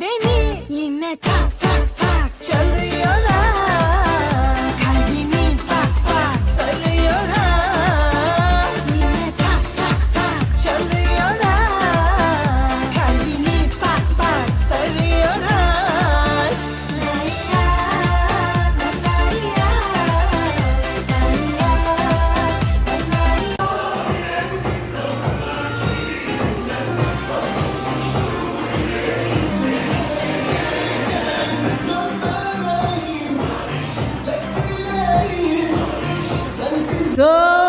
beni. Yine tak tak tak çalıyor So